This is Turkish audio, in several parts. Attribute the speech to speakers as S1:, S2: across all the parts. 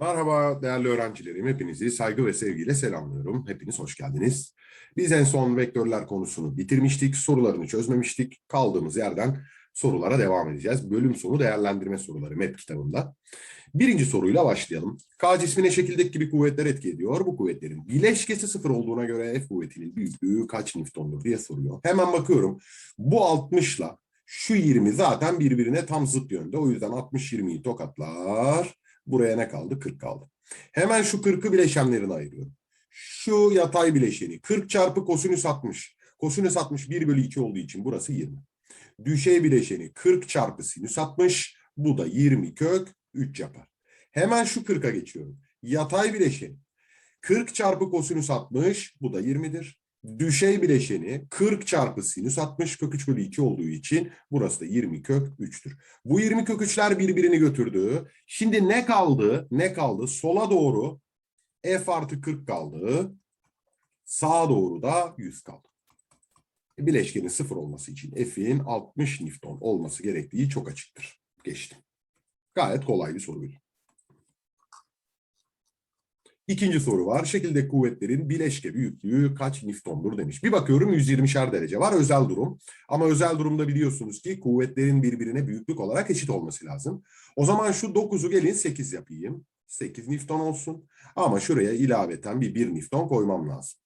S1: Merhaba değerli öğrencilerim. Hepinizi saygı ve sevgiyle selamlıyorum. Hepiniz hoş geldiniz. Biz en son vektörler konusunu bitirmiştik. Sorularını çözmemiştik. Kaldığımız yerden sorulara devam edeceğiz. Bölüm sonu değerlendirme soruları MEP kitabında. Birinci soruyla başlayalım. K cismine şekildeki gibi kuvvetler etki ediyor. Bu kuvvetlerin bileşkesi sıfır olduğuna göre F kuvvetinin büyüklüğü kaç Newton'dur diye soruyor. Hemen bakıyorum. Bu 60 ile şu 20 zaten birbirine tam zıt yönde. O yüzden 60-20'yi tokatlar. Buraya ne kaldı? 40 kaldı. Hemen şu 40'ı bileşenlerine ayırıyorum. Şu yatay bileşeni 40 çarpı kosinüs 60. Kosinüs 60 1 bölü 2 olduğu için burası 20. Düşey bileşeni 40 çarpı sinüs 60. Bu da 20 kök 3 yapar. Hemen şu 40'a geçiyorum. Yatay bileşeni 40 çarpı kosinüs 60. Bu da 20'dir. Düşey bileşeni 40 çarpı sinüs 60 kök 3 bölü 2 olduğu için burası da 20 kök 3'tür. Bu 20 kök 3'ler birbirini götürdü. Şimdi ne kaldı? Ne kaldı? Sola doğru f artı 40 kaldı. Sağa doğru da 100 kaldı. Bileşkenin sıfır olması için F'in 60 Newton olması gerektiği çok açıktır. Geçtim. Gayet kolay bir soruydu. İkinci soru var. Şekilde kuvvetlerin bileşke büyüklüğü kaç Newton'dur demiş. Bir bakıyorum 120'şer derece var özel durum. Ama özel durumda biliyorsunuz ki kuvvetlerin birbirine büyüklük olarak eşit olması lazım. O zaman şu 9'u gelin 8 yapayım. 8 Newton olsun. Ama şuraya ilaveten bir 1 Newton koymam lazım.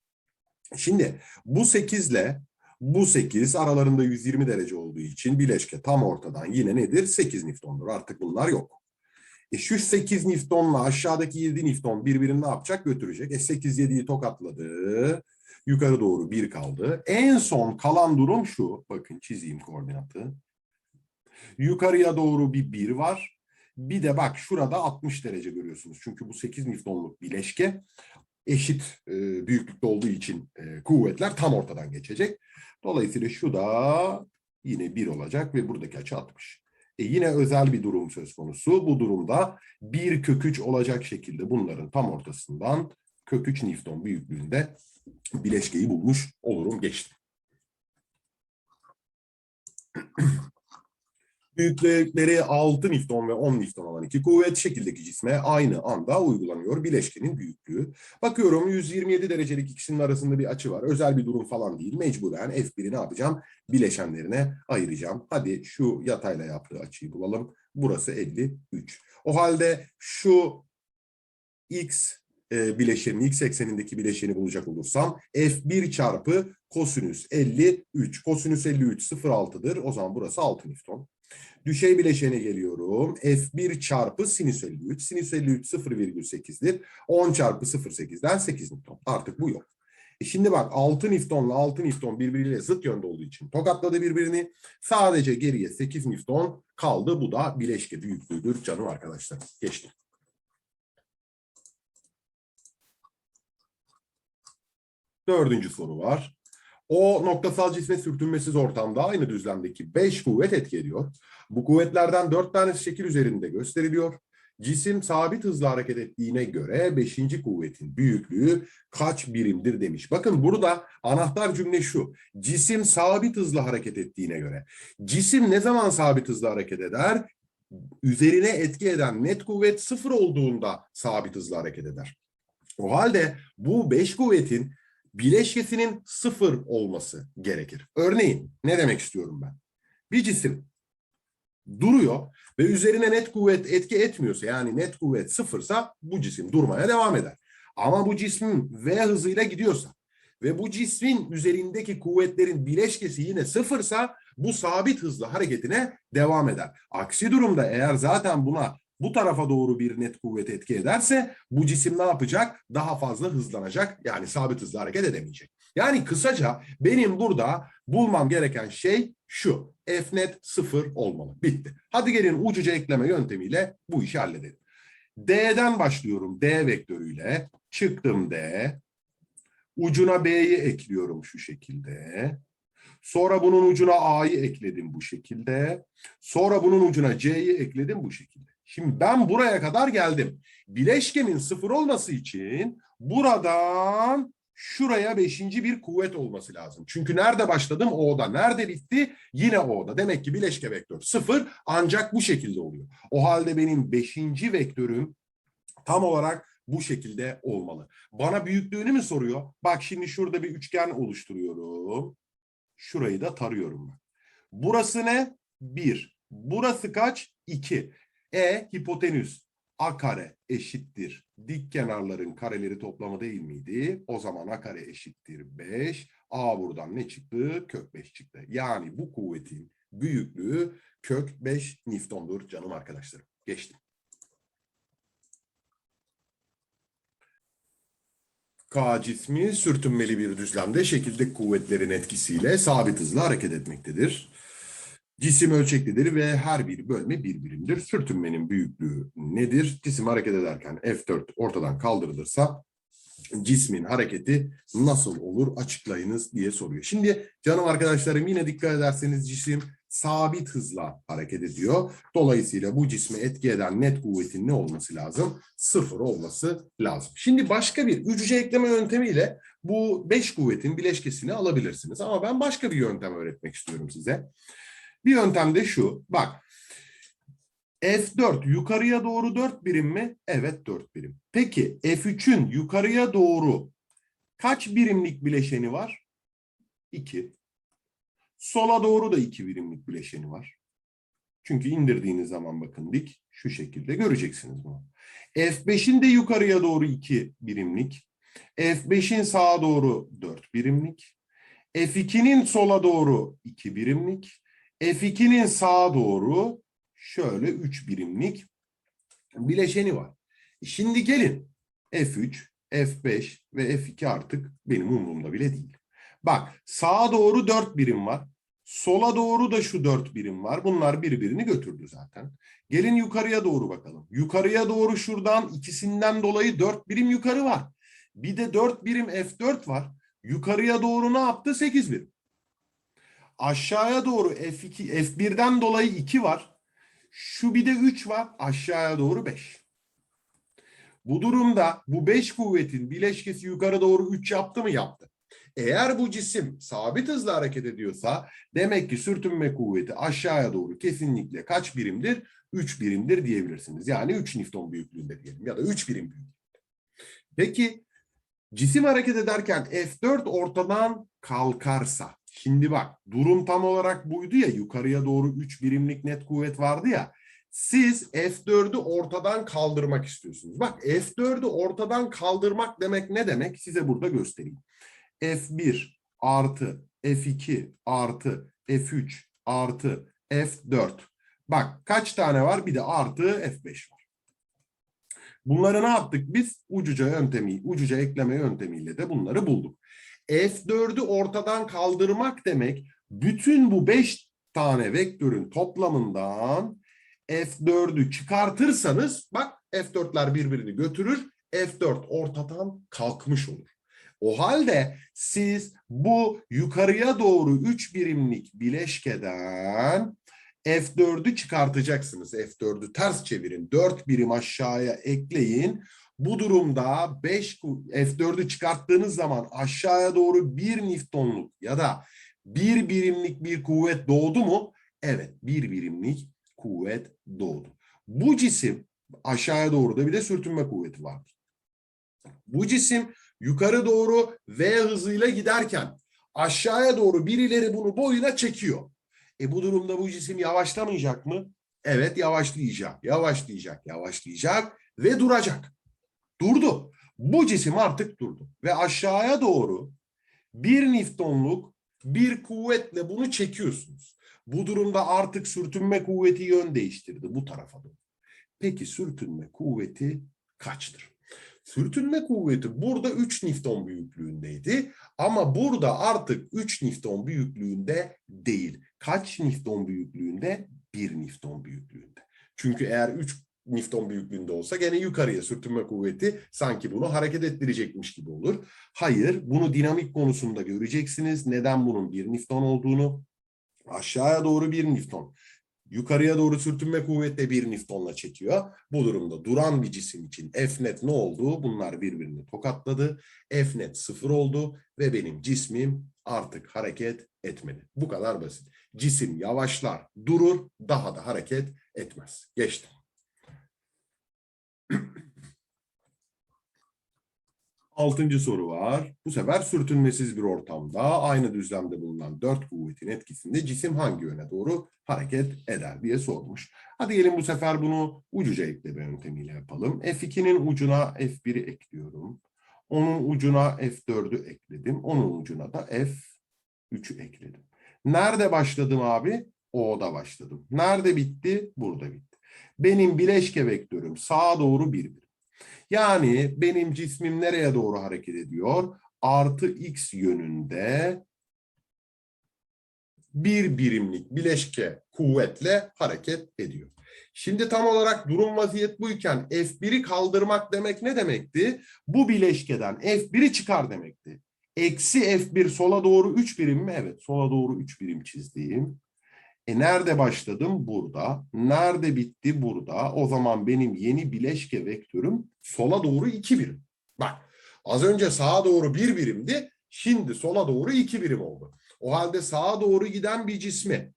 S1: Şimdi bu 8 ile bu 8 aralarında 120 derece olduğu için bileşke tam ortadan yine nedir? 8 Newton'dur. Artık bunlar yok. E şu 8 Newton'la aşağıdaki 7 Newton birbirini ne yapacak? Götürecek. E 8 7'yi tokatladı. Yukarı doğru 1 kaldı. En son kalan durum şu. Bakın çizeyim koordinatı. Yukarıya doğru bir 1 var. Bir de bak şurada 60 derece görüyorsunuz. Çünkü bu 8 Newton'luk bileşke eşit e, büyüklükte olduğu için e, kuvvetler tam ortadan geçecek. Dolayısıyla şu da yine 1 olacak ve buradaki açı 60. E yine özel bir durum söz konusu. Bu durumda bir kök 3 olacak şekilde bunların tam ortasından kök 3 Newton büyüklüğünde bileşkeyi bulmuş olurum. Geçtim. Büyüklükleri 6 Newton ve 10 Newton olan iki kuvvet şekildeki cisme aynı anda uygulanıyor bileşkenin büyüklüğü. Bakıyorum 127 derecelik ikisinin arasında bir açı var. Özel bir durum falan değil. Mecburen F1'i ne yapacağım? Bileşenlerine ayıracağım. Hadi şu yatayla yaptığı açıyı bulalım. Burası 53. O halde şu x e, x eksenindeki bileşeni bulacak olursam F1 çarpı kosinüs 53. Kosinüs 53 0,6'dır. O zaman burası 6 Newton. Düşey bileşene geliyorum. F1 çarpı sinüs 53. Sinüs 53 0,8'dir. 10 çarpı 0,8'den 8 Newton. Artık bu yok. E şimdi bak 6 Newton'la 6 Newton birbiriyle zıt yönde olduğu için tokatladı birbirini. Sadece geriye 8 Newton kaldı. Bu da bileşke büyüklüğüdür canım arkadaşlar. Geçtim. Dördüncü soru var. O noktasal cisme sürtünmesiz ortamda aynı düzlemdeki 5 kuvvet etki ediyor. Bu kuvvetlerden 4 tanesi şekil üzerinde gösteriliyor. Cisim sabit hızla hareket ettiğine göre 5. kuvvetin büyüklüğü kaç birimdir demiş. Bakın burada anahtar cümle şu. Cisim sabit hızla hareket ettiğine göre. Cisim ne zaman sabit hızla hareket eder? Üzerine etki eden net kuvvet sıfır olduğunda sabit hızla hareket eder. O halde bu 5 kuvvetin bileşkesinin sıfır olması gerekir. Örneğin ne demek istiyorum ben? Bir cisim duruyor ve üzerine net kuvvet etki etmiyorsa yani net kuvvet sıfırsa bu cisim durmaya devam eder. Ama bu cismin V hızıyla gidiyorsa ve bu cismin üzerindeki kuvvetlerin bileşkesi yine sıfırsa bu sabit hızla hareketine devam eder. Aksi durumda eğer zaten buna bu tarafa doğru bir net kuvvet etki ederse bu cisim ne yapacak? Daha fazla hızlanacak. Yani sabit hızla hareket edemeyecek. Yani kısaca benim burada bulmam gereken şey şu. F net sıfır olmalı. Bitti. Hadi gelin ucuca ekleme yöntemiyle bu işi halledelim. D'den başlıyorum. D vektörüyle. Çıktım D. Ucuna B'yi ekliyorum şu şekilde. Sonra bunun ucuna A'yı ekledim bu şekilde. Sonra bunun ucuna C'yi ekledim bu şekilde. Şimdi ben buraya kadar geldim. Bileşkenin sıfır olması için buradan şuraya beşinci bir kuvvet olması lazım. Çünkü nerede başladım? O'da. Nerede bitti? Yine O'da. Demek ki bileşke vektör sıfır ancak bu şekilde oluyor. O halde benim beşinci vektörüm Tam olarak bu şekilde olmalı. Bana büyüklüğünü mü soruyor? Bak şimdi şurada bir üçgen oluşturuyorum. Şurayı da tarıyorum ben. Burası ne? 1. Burası kaç? 2. E hipotenüs. A kare eşittir. Dik kenarların kareleri toplamı değil miydi? O zaman A kare eşittir 5. A buradan ne çıktı? Kök 5 çıktı. Yani bu kuvvetin büyüklüğü kök 5 Newton'dur canım arkadaşlarım. Geçtim. K cismi sürtünmeli bir düzlemde şekildeki kuvvetlerin etkisiyle sabit hızla hareket etmektedir. Cisim ölçeklidir ve her bir bölme bir birimdir. Sürtünmenin büyüklüğü nedir? Cisim hareket ederken F4 ortadan kaldırılırsa cismin hareketi nasıl olur açıklayınız diye soruyor. Şimdi canım arkadaşlarım yine dikkat ederseniz cisim sabit hızla hareket ediyor. Dolayısıyla bu cismi etki eden net kuvvetin ne olması lazım? Sıfır olması lazım. Şimdi başka bir üç cüce ekleme yöntemiyle bu beş kuvvetin bileşkesini alabilirsiniz. Ama ben başka bir yöntem öğretmek istiyorum size. Bir yöntem de şu. Bak. F4 yukarıya doğru 4 birim mi? Evet 4 birim. Peki F3'ün yukarıya doğru kaç birimlik bileşeni var? 2. Sola doğru da 2 birimlik bileşeni var. Çünkü indirdiğiniz zaman bakın dik şu şekilde göreceksiniz bunu. F5'in de yukarıya doğru 2 birimlik. F5'in sağa doğru 4 birimlik. F2'nin sola doğru 2 birimlik. F2'nin sağa doğru şöyle 3 birimlik bileşeni var. Şimdi gelin F3, F5 ve F2 artık benim umurumda bile değil. Bak sağa doğru 4 birim var. Sola doğru da şu 4 birim var. Bunlar birbirini götürdü zaten. Gelin yukarıya doğru bakalım. Yukarıya doğru şuradan ikisinden dolayı 4 birim yukarı var. Bir de 4 birim F4 var. Yukarıya doğru ne yaptı? 8 birim. Aşağıya doğru F2, F1'den dolayı 2 var. Şu bir de 3 var. Aşağıya doğru 5. Bu durumda bu 5 kuvvetin bileşkesi yukarı doğru 3 yaptı mı? Yaptı. Eğer bu cisim sabit hızla hareket ediyorsa demek ki sürtünme kuvveti aşağıya doğru kesinlikle kaç birimdir? 3 birimdir diyebilirsiniz. Yani 3 Newton büyüklüğünde diyelim ya da 3 birim büyüklüğünde. Peki cisim hareket ederken F4 ortadan kalkarsa Şimdi bak durum tam olarak buydu ya yukarıya doğru 3 birimlik net kuvvet vardı ya. Siz F4'ü ortadan kaldırmak istiyorsunuz. Bak F4'ü ortadan kaldırmak demek ne demek? Size burada göstereyim. F1 artı F2 artı F3 artı F4. Bak kaç tane var? Bir de artı F5 var. Bunları ne yaptık biz? Ucuca yöntemi, ucuca ekleme yöntemiyle de bunları bulduk. F4'ü ortadan kaldırmak demek bütün bu 5 tane vektörün toplamından F4'ü çıkartırsanız bak F4'ler birbirini götürür. F4 ortadan kalkmış olur. O halde siz bu yukarıya doğru 3 birimlik bileşkeden F4'ü çıkartacaksınız. F4'ü ters çevirin. 4 birim aşağıya ekleyin. Bu durumda 5 F4'ü çıkarttığınız zaman aşağıya doğru 1 Newton'luk ya da 1 birimlik bir kuvvet doğdu mu? Evet 1 birimlik kuvvet doğdu. Bu cisim aşağıya doğru da bir de sürtünme kuvveti vardır. Bu cisim yukarı doğru V hızıyla giderken aşağıya doğru birileri bunu boyuna çekiyor. E bu durumda bu cisim yavaşlamayacak mı? Evet yavaşlayacak, yavaşlayacak, yavaşlayacak ve duracak. Durdu. Bu cisim artık durdu. Ve aşağıya doğru bir Newton'luk bir kuvvetle bunu çekiyorsunuz. Bu durumda artık sürtünme kuvveti yön değiştirdi bu tarafa doğru. Peki sürtünme kuvveti kaçtır? Sürtünme kuvveti burada 3 Newton büyüklüğündeydi ama burada artık 3 Newton büyüklüğünde değil. Kaç Newton büyüklüğünde? 1 Newton büyüklüğünde. Çünkü eğer 3 Newton büyüklüğünde olsa gene yukarıya sürtünme kuvveti sanki bunu hareket ettirecekmiş gibi olur. Hayır, bunu dinamik konusunda göreceksiniz. Neden bunun 1 Newton olduğunu? Aşağıya doğru 1 Newton. Yukarıya doğru sürtünme kuvveti 1 Newton'la çekiyor. Bu durumda duran bir cisim için F net ne oldu? Bunlar birbirini tokatladı. F net sıfır oldu ve benim cismim artık hareket etmedi. Bu kadar basit. Cisim yavaşlar, durur, daha da hareket etmez. Geçtim. Altıncı soru var. Bu sefer sürtünmesiz bir ortamda aynı düzlemde bulunan dört kuvvetin etkisinde cisim hangi yöne doğru hareket eder diye sormuş. Hadi gelin bu sefer bunu ucuca ekleme yöntemiyle yapalım. F2'nin ucuna F1'i ekliyorum. Onun ucuna F4'ü ekledim. Onun ucuna da F3'ü ekledim. Nerede başladım abi? O'da başladım. Nerede bitti? Burada bitti. Benim bileşke vektörüm sağa doğru bir birim. Yani benim cismim nereye doğru hareket ediyor? Artı x yönünde bir birimlik bileşke kuvvetle hareket ediyor. Şimdi tam olarak durum vaziyet buyken F1'i kaldırmak demek ne demekti? Bu bileşkeden F1'i çıkar demekti. Eksi F1 sola doğru 3 birim mi? Evet sola doğru 3 birim çizdiğim. E nerede başladım? Burada. Nerede bitti? Burada. O zaman benim yeni bileşke vektörüm sola doğru 2 birim. Bak az önce sağa doğru 1 birimdi. Şimdi sola doğru 2 birim oldu. O halde sağa doğru giden bir cismi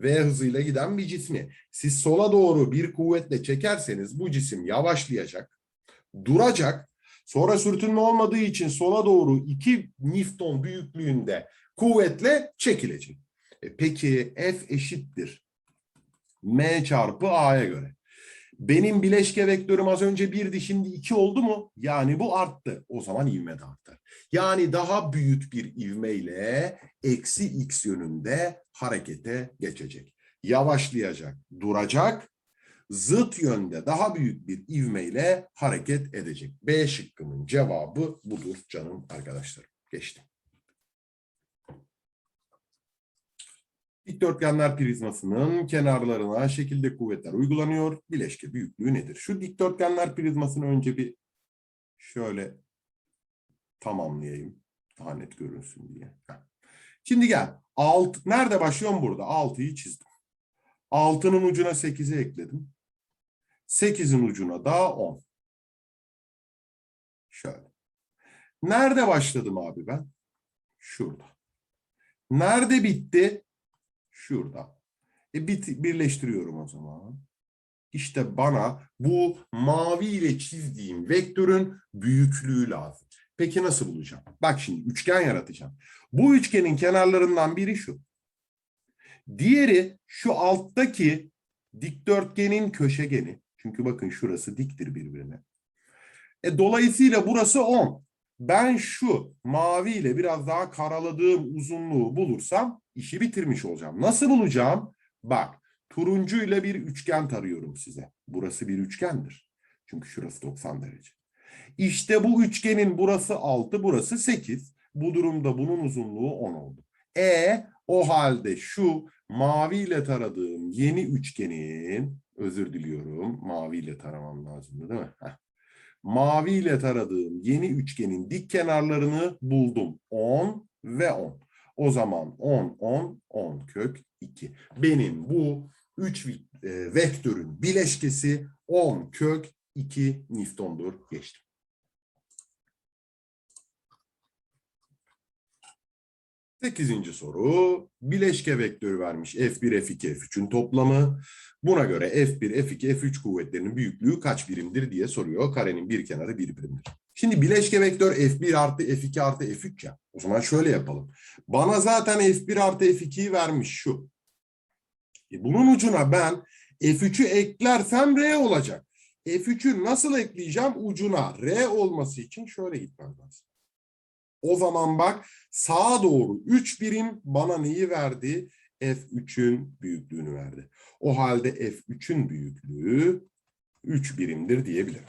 S1: V hızıyla giden bir cismi siz sola doğru bir kuvvetle çekerseniz bu cisim yavaşlayacak, duracak. Sonra sürtünme olmadığı için sola doğru 2 Newton büyüklüğünde kuvvetle çekilecek. E peki F eşittir M çarpı A'ya göre. Benim bileşke vektörüm az önce 1'di şimdi 2 oldu mu? Yani bu arttı. O zaman ivme de artar. Yani daha büyük bir ivmeyle eksi x yönünde harekete geçecek. Yavaşlayacak, duracak, zıt yönde daha büyük bir ivmeyle hareket edecek. B şıkkının cevabı budur canım arkadaşlarım. Geçtim. Dikdörtgenler prizmasının kenarlarına şekilde kuvvetler uygulanıyor. Bileşke büyüklüğü nedir? Şu dikdörtgenler prizmasını önce bir şöyle tamamlayayım. Daha net görünsün diye. Şimdi gel. Alt, nerede başlıyorum burada? 6'yı çizdim. 6'nın ucuna 8'i ekledim. 8'in ucuna da 10. Şöyle. Nerede başladım abi ben? Şurada. Nerede bitti? Şurada. E birleştiriyorum o zaman. İşte bana bu mavi ile çizdiğim vektörün büyüklüğü lazım. Peki nasıl bulacağım? Bak şimdi üçgen yaratacağım. Bu üçgenin kenarlarından biri şu. Diğeri şu alttaki dikdörtgenin köşegeni. Çünkü bakın şurası diktir birbirine. E, dolayısıyla burası 10. Ben şu mavi ile biraz daha karaladığım uzunluğu bulursam işi bitirmiş olacağım. Nasıl bulacağım? Bak turuncu ile bir üçgen tarıyorum size. Burası bir üçgendir. Çünkü şurası 90 derece. İşte bu üçgenin burası 6, burası 8. Bu durumda bunun uzunluğu 10 oldu. E o halde şu mavi ile taradığım yeni üçgenin, özür diliyorum, mavi ile taramam lazımdı değil mi? Heh. Mavi ile taradığım yeni üçgenin dik kenarlarını buldum. 10 ve 10. O zaman 10, 10, 10 kök 2. Benim bu 3 vektörün bileşkesi 10 kök 2 Newton'dur. Geçtim. Sekizinci soru. Bileşke vektörü vermiş. F1, F2, F3'ün toplamı. Buna göre F1, F2, F3 kuvvetlerinin büyüklüğü kaç birimdir diye soruyor. Karenin bir kenarı bir birimdir. Şimdi bileşke vektör F1 artı F2 artı F3 ya. O zaman şöyle yapalım. Bana zaten F1 artı F2'yi vermiş şu. E bunun ucuna ben F3'ü eklersem R olacak. F3'ü nasıl ekleyeceğim? Ucuna R olması için şöyle gitmem lazım. O zaman bak sağa doğru 3 birim bana neyi verdi? F3'ün büyüklüğünü verdi. O halde F3'ün büyüklüğü 3 birimdir diyebilirim.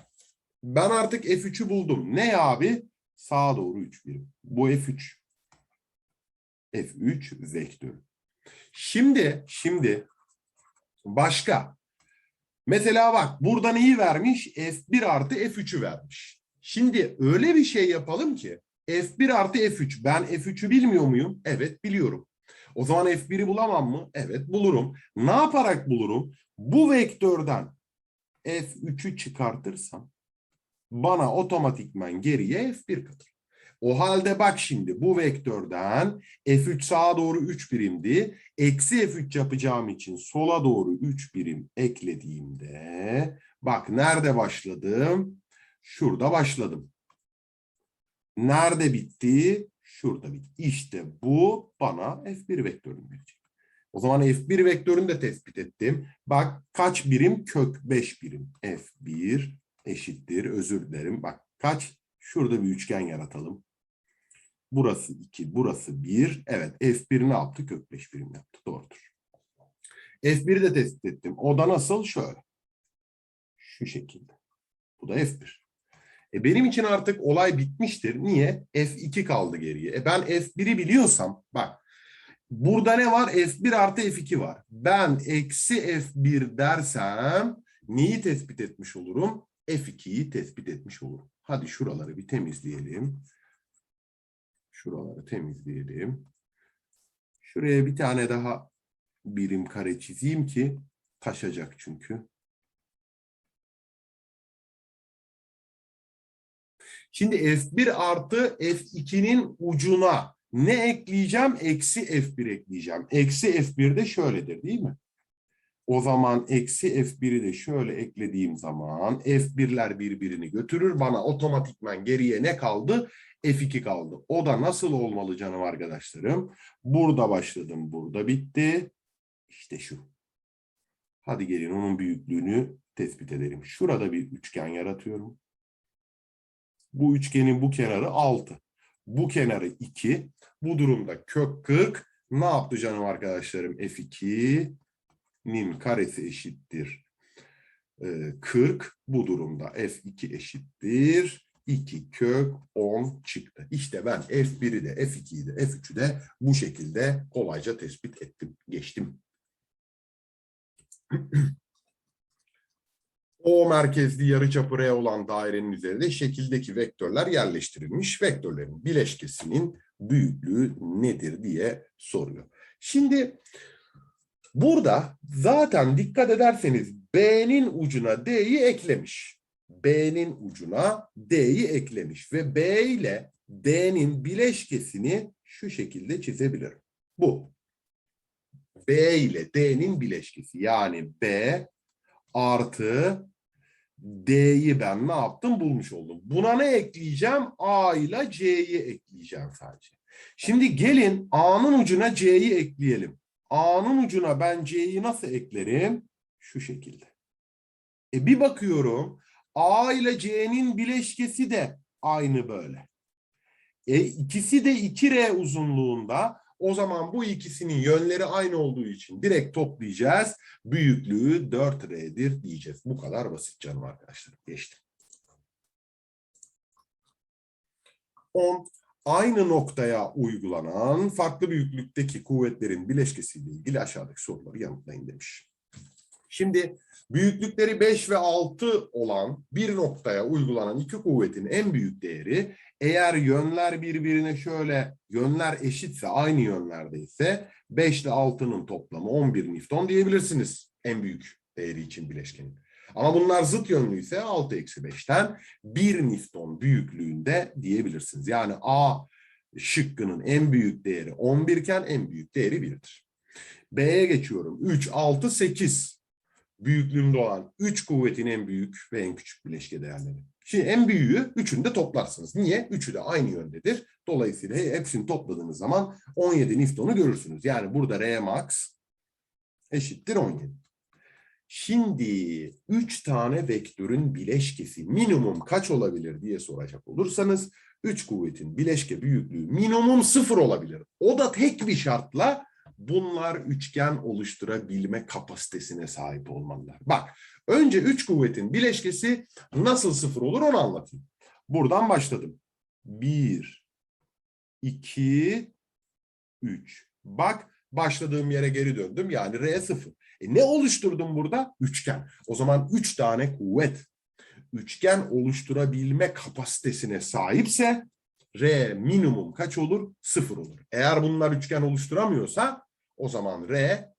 S1: Ben artık F3'ü buldum. Ne abi? Sağa doğru 3 birim. Bu F3. F3 vektörü. Şimdi, şimdi başka. Mesela bak burada neyi vermiş? F1 artı F3'ü vermiş. Şimdi öyle bir şey yapalım ki F1 artı F3. Ben F3'ü bilmiyor muyum? Evet biliyorum. O zaman F1'i bulamam mı? Evet bulurum. Ne yaparak bulurum? Bu vektörden F3'ü çıkartırsam bana otomatikman geriye F1 kalır. O halde bak şimdi bu vektörden F3 sağa doğru 3 birimdi. Eksi F3 yapacağım için sola doğru 3 birim eklediğimde bak nerede başladım? Şurada başladım. Nerede bitti? Şurada bitti. İşte bu bana F1 vektörünü verecek. O zaman F1 vektörünü de tespit ettim. Bak kaç birim? Kök 5 birim. F1 eşittir. Özür dilerim. Bak kaç? Şurada bir üçgen yaratalım. Burası 2, burası 1. Evet F1 ne yaptı? Kök 5 birim yaptı. Doğrudur. F1'i de tespit ettim. O da nasıl? Şöyle. Şu şekilde. Bu da F1. E benim için artık olay bitmiştir. Niye? F2 kaldı geriye. E ben F1'i biliyorsam bak burada ne var? F1 artı F2 var. Ben eksi F1 dersem neyi tespit etmiş olurum? F2'yi tespit etmiş olurum. Hadi şuraları bir temizleyelim. Şuraları temizleyelim. Şuraya bir tane daha birim kare çizeyim ki taşacak çünkü. Şimdi F1 artı F2'nin ucuna ne ekleyeceğim? Eksi F1 ekleyeceğim. Eksi F1 de şöyledir değil mi? O zaman eksi F1'i de şöyle eklediğim zaman F1'ler birbirini götürür. Bana otomatikman geriye ne kaldı? F2 kaldı. O da nasıl olmalı canım arkadaşlarım? Burada başladım, burada bitti. İşte şu. Hadi gelin onun büyüklüğünü tespit edelim. Şurada bir üçgen yaratıyorum. Bu üçgenin bu kenarı 6. Bu kenarı 2. Bu durumda kök 40. Ne yaptı canım arkadaşlarım? F2'nin karesi eşittir. 40. Bu durumda F2 eşittir. 2 kök 10 çıktı. İşte ben F1'i de F2'yi de F3'ü de bu şekilde kolayca tespit ettim. Geçtim. O merkezli yarıçapı R olan dairenin üzerinde şekildeki vektörler yerleştirilmiş. Vektörlerin bileşkesinin büyüklüğü nedir diye soruyor. Şimdi burada zaten dikkat ederseniz B'nin ucuna D'yi eklemiş. B'nin ucuna D'yi eklemiş ve B ile D'nin bileşkesini şu şekilde çizebilirim. Bu. B ile D'nin bileşkesi yani B artı D'yi ben ne yaptım bulmuş oldum. Buna ne ekleyeceğim? A ile C'yi ekleyeceğim sadece. Şimdi gelin A'nın ucuna C'yi ekleyelim. A'nın ucuna ben C'yi nasıl eklerim? Şu şekilde. E bir bakıyorum A ile C'nin bileşkesi de aynı böyle. E ikisi de 2R uzunluğunda. O zaman bu ikisinin yönleri aynı olduğu için direkt toplayacağız. Büyüklüğü 4R'dir diyeceğiz. Bu kadar basit canım arkadaşlar. Geçtim. 10. Aynı noktaya uygulanan farklı büyüklükteki kuvvetlerin bileşkesiyle ilgili aşağıdaki soruları yanıtlayın demiş. Şimdi büyüklükleri 5 ve 6 olan bir noktaya uygulanan iki kuvvetin en büyük değeri eğer yönler birbirine şöyle yönler eşitse aynı yönlerdeyse 5 ile 6'nın toplamı 11 Newton diyebilirsiniz en büyük değeri için bileşkenin. Ama bunlar zıt yönlüyse 6 eksi 5'ten 1 Newton büyüklüğünde diyebilirsiniz. Yani A şıkkının en büyük değeri 11 iken en büyük değeri 1'dir. B'ye geçiyorum. 3, 6, 8 büyüklüğünde olan 3 kuvvetin en büyük ve en küçük bileşke değerleri. Şimdi en büyüğü üçünü de toplarsınız. Niye? Üçü de aynı yöndedir. Dolayısıyla hepsini topladığınız zaman 17 Newton'u görürsünüz. Yani burada R max eşittir 17. Şimdi 3 tane vektörün bileşkesi minimum kaç olabilir diye soracak olursanız 3 kuvvetin bileşke büyüklüğü minimum 0 olabilir. O da tek bir şartla bunlar üçgen oluşturabilme kapasitesine sahip olmalılar. Bak önce üç kuvvetin bileşkesi nasıl sıfır olur onu anlatayım. Buradan başladım. Bir, iki, üç. Bak başladığım yere geri döndüm yani R sıfır. E ne oluşturdum burada? Üçgen. O zaman üç tane kuvvet üçgen oluşturabilme kapasitesine sahipse R minimum kaç olur? Sıfır olur. Eğer bunlar üçgen oluşturamıyorsa o zaman R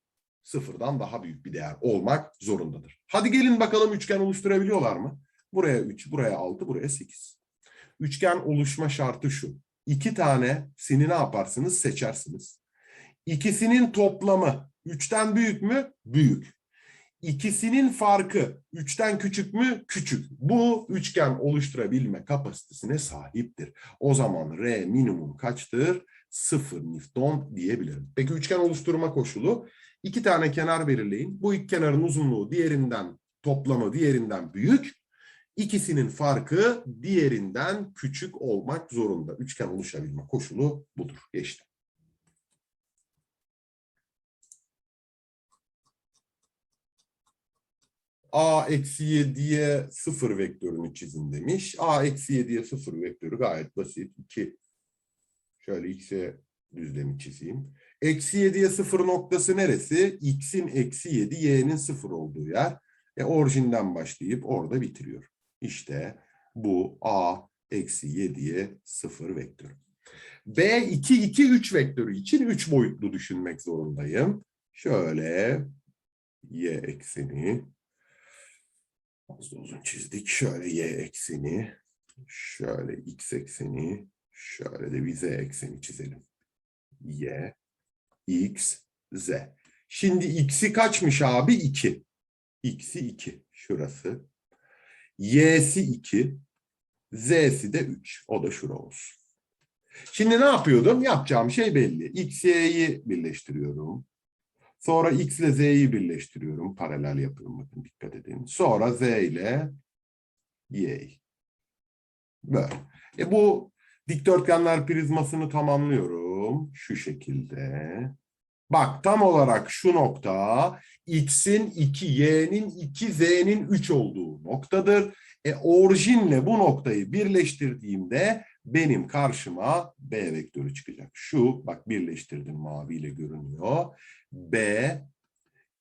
S1: sıfırdan daha büyük bir değer olmak zorundadır. Hadi gelin bakalım üçgen oluşturabiliyorlar mı? Buraya 3, buraya 6, buraya 8. Üçgen oluşma şartı şu. İki tanesini ne yaparsınız? Seçersiniz. İkisinin toplamı 3'ten büyük mü? Büyük. İkisinin farkı 3'ten küçük mü? Küçük. Bu üçgen oluşturabilme kapasitesine sahiptir. O zaman R minimum kaçtır? 0 Newton diyebilirim. Peki üçgen oluşturma koşulu. İki tane kenar belirleyin. Bu iki kenarın uzunluğu diğerinden toplamı diğerinden büyük. İkisinin farkı diğerinden küçük olmak zorunda. Üçgen oluşabilme koşulu budur. Geçti. A eksi 7'ye 0 vektörünü çizin demiş. A eksi 7'ye 0 vektörü gayet basit. 2. Şöyle x'e düzlemi çizeyim. Eksi 7'ye 0 noktası neresi? X'in eksi 7, y'nin 0 olduğu yer. E, orijinden başlayıp orada bitiriyor. İşte bu A eksi 7'ye 0 vektörü. B 2, 2, 3 vektörü için 3 boyutlu düşünmek zorundayım. Şöyle y ekseni fazla uzun çizdik. Şöyle y ekseni, şöyle x ekseni, şöyle de bir z ekseni çizelim. Y, x, z. Şimdi x'i kaçmış abi? 2. x'i 2. Şurası. y'si 2. z'si de 3. O da şura olsun. Şimdi ne yapıyordum? Yapacağım şey belli. x, y'yi birleştiriyorum. Sonra x ile z'yi birleştiriyorum. Paralel yapıyorum bakın dikkat edin. Sonra z ile y'yi. Böyle. E bu dikdörtgenler prizmasını tamamlıyorum. Şu şekilde. Bak tam olarak şu nokta x'in 2, y'nin 2, z'nin 3 olduğu noktadır. E orijinle bu noktayı birleştirdiğimde benim karşıma B vektörü çıkacak. Şu bak birleştirdim maviyle görünüyor. B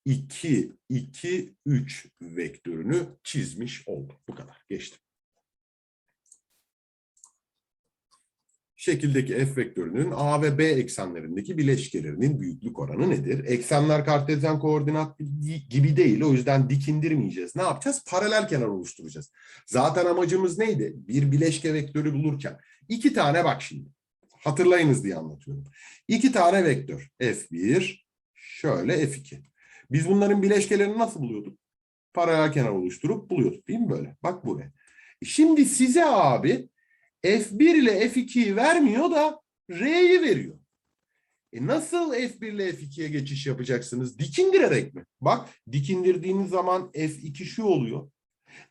S1: 2 2 3 vektörünü çizmiş oldum. Bu kadar. Geçtim. Şekildeki f vektörünün a ve b eksenlerindeki bileşkelerinin büyüklük oranı nedir? Eksenler kartezyen koordinat gibi değil. O yüzden dik indirmeyeceğiz. Ne yapacağız? Paralel kenar oluşturacağız. Zaten amacımız neydi? Bir bileşke vektörü bulurken. iki tane bak şimdi. Hatırlayınız diye anlatıyorum. İki tane vektör. F1, şöyle F2. Biz bunların bileşkelerini nasıl buluyorduk? Paralel kenar oluşturup buluyorduk değil mi böyle? Bak buraya. Şimdi size abi F1 ile F2'yi vermiyor da R'yi veriyor. E nasıl F1 ile F2'ye geçiş yapacaksınız? Dik indirerek mi? Bak dik indirdiğiniz zaman F2 şu oluyor.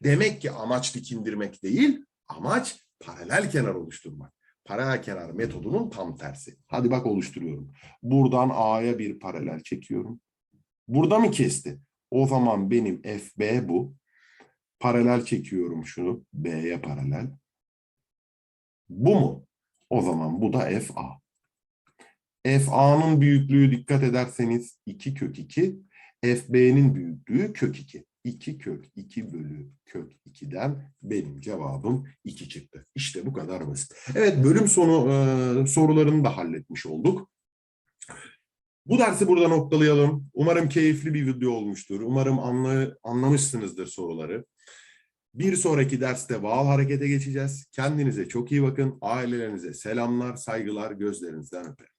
S1: Demek ki amaç dik indirmek değil, amaç paralel kenar oluşturmak. Paralel kenar metodunun tam tersi. Hadi bak oluşturuyorum. Buradan A'ya bir paralel çekiyorum. Burada mı kesti? O zaman benim FB bu. Paralel çekiyorum şunu. B'ye paralel. Bu mu? O zaman bu da FA. FA'nın büyüklüğü dikkat ederseniz 2 kök 2. FB'nin büyüklüğü kök 2. 2 kök 2 bölü kök 2'den benim cevabım 2 çıktı. İşte bu kadar basit. Evet bölüm sonu e, sorularını da halletmiş olduk. Bu dersi burada noktalayalım. Umarım keyifli bir video olmuştur. Umarım anla, anlamışsınızdır soruları. Bir sonraki derste vaal harekete geçeceğiz. Kendinize çok iyi bakın. Ailelerinize selamlar, saygılar, gözlerinizden öperim.